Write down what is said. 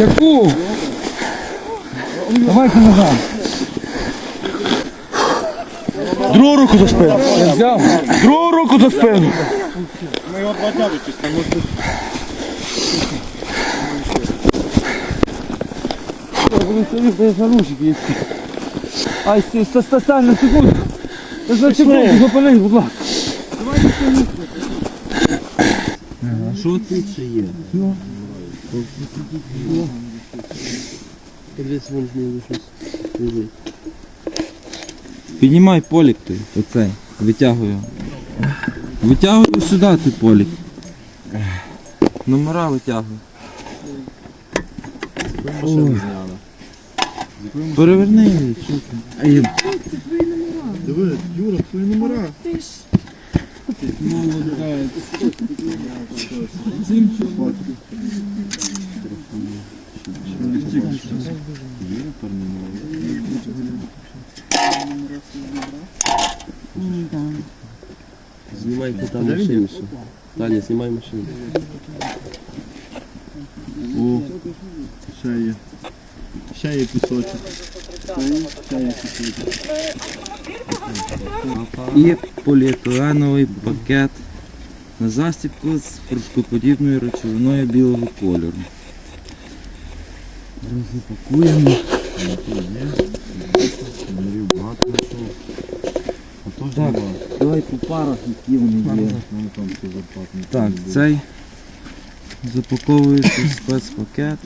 Яку? Давай-ка назад. Другу руку за спину. Я взяв. Другу руку за спину. Ай, стій, ста- ста- стань на секунду. За секунду, зупинись, будь ласка. Що тут ще є? Подивись, вон з щось лежить. Піднімай полік ти, оцей, витягуй його. Витягуй сюди ти полік. Номера витягуй. Ой. Переверни її, що ти? Диви, Юра, твої номера. Знімайте там машину. Таня, знімай машину. О, ще є. Ще є пісочок. Ще є пісочок. І поліетиленовий пакет на застібку з фруктоподібною речовиною білого кольору. Розпакуємо. Так. Давай по парах, які вони є. Так, цей запаковується спецпакет.